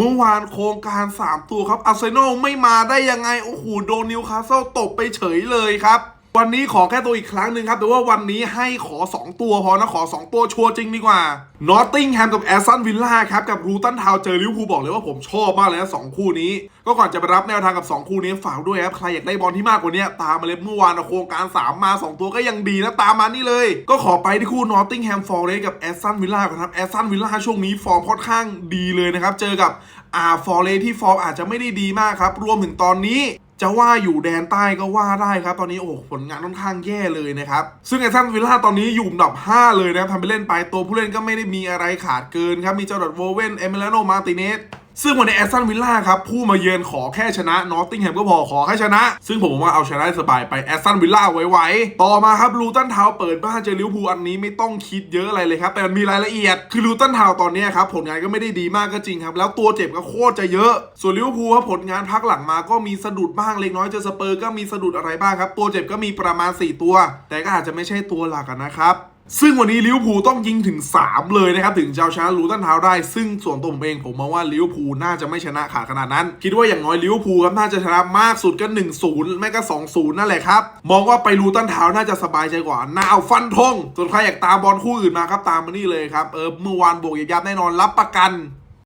มื่อวานโครงการ 3 ตัวครับอาร์เซนอลไม่มาได้ยังไง โอ้โห โดนนิวคาสเซิลตบไปเฉยเลยครับ วันนี้ขอแค่ตัวอีกครั้งหนึ่งครับ แต่ว่าวันนี้ให้ขอ 2 ตัวพอนะขอ 2 ตัวชัวร์จริงดีกว่านอตติงแฮมกับแอสตันวิลล่าครับ กับรูตันทาวเจอลิวพูบอกเลยว่าผมชอบมากเลยนะสองคู่นี้ ก็ก่อนจะไปรับแนวทางกับ 2 คู่นี้ฝากด้วยครับ ใครอยากได้บอลที่มากกว่านี้ตามมาเลยเมื่อวานอะโครงการ 3 มา 2 ตัวก็ยังดีนะตามมานี่เลย ก็ขอไปที่คู่นอตติงแฮมฟอร์เรสกับแอสตันวิลล่าก่อนครับแอสตันวิลล่าช่วงนี้ฟอร์มค่อนข้างดีเลยนะครับเจอกับอาฟอร์เรสที่ฟอร์มอาจจะไม่ได้ดีมากครับรวมถึงตอนนี้ จะว่าอยู่แดนใต้ก็ว่าได้ครับ ตอนนี้โอ้โหผลงานค่อนข้างแย่เลยนะครับ ซึ่งไอซันวิลล่าตอนนี้อยู่อันดับ 5 เลยนะครับทำไปเล่นไปตัวผู้เล่นก็ไม่ได้มีอะไรขาดเกินครับ มีเจ้าดอดโวเวนเอเมเลโนมาติเนส ซึ่งวันนี้แอสตันวิลล่าครับผู้มาเยือนขอแค่ชนะนอตติงแฮมก็พอขอแค่ชนะ ซึ่งผมว่าเอาชนะได้สบายไปแอสตันวิลล่าไวๆต่อมาครับลูตันทาวเปิดบ้านเจอลิวพูอันนี้ไม่ต้องคิดเยอะอะไรเลยครับแต่มันมีรายละเอียดคือลูตันทาวตอนนี้ครับผลงานก็ไม่ได้ดีมากก็จริงครับ แล้วตัวเจ็บก็โคตรจะเยอะ ส่วนลิวพูครับผลงานพักหลังมาก็มีสะดุดบ้างเล็กน้อยเจอสเปอร์ก็มีสะดุดอะไรบ้างครับตัวเจ็บก็มีประมาณ 4 ตัว แต่ก็อาจจะไม่ใช่ตัวหลักนะครับ ซึ่งวันนี้ลิเวอร์พูลต้องยิงถึง 3 เลยนะครับ ถึงจะเอาชนะลูตันทาวได้ ซึ่งส่วนตัวผมเองผมมองว่าลิเวอร์พูลน่าจะไม่ชนะขาดขนาดนั้น คิดว่าอย่างน้อยลิเวอร์พูลครับน่าจะชนะมากสุดก็ 1-0 ไม่ก็ 2-0 นั่นแหละครับ มองว่าไปลูตันทาวน่าจะสบายใจกว่าน่าเอาฟันธงส่วนใครอยากตามบอลคู่อื่นมาครับตามมานี่เลยครับเออเมื่อวานบวกยับๆแน่นอนรับประกัน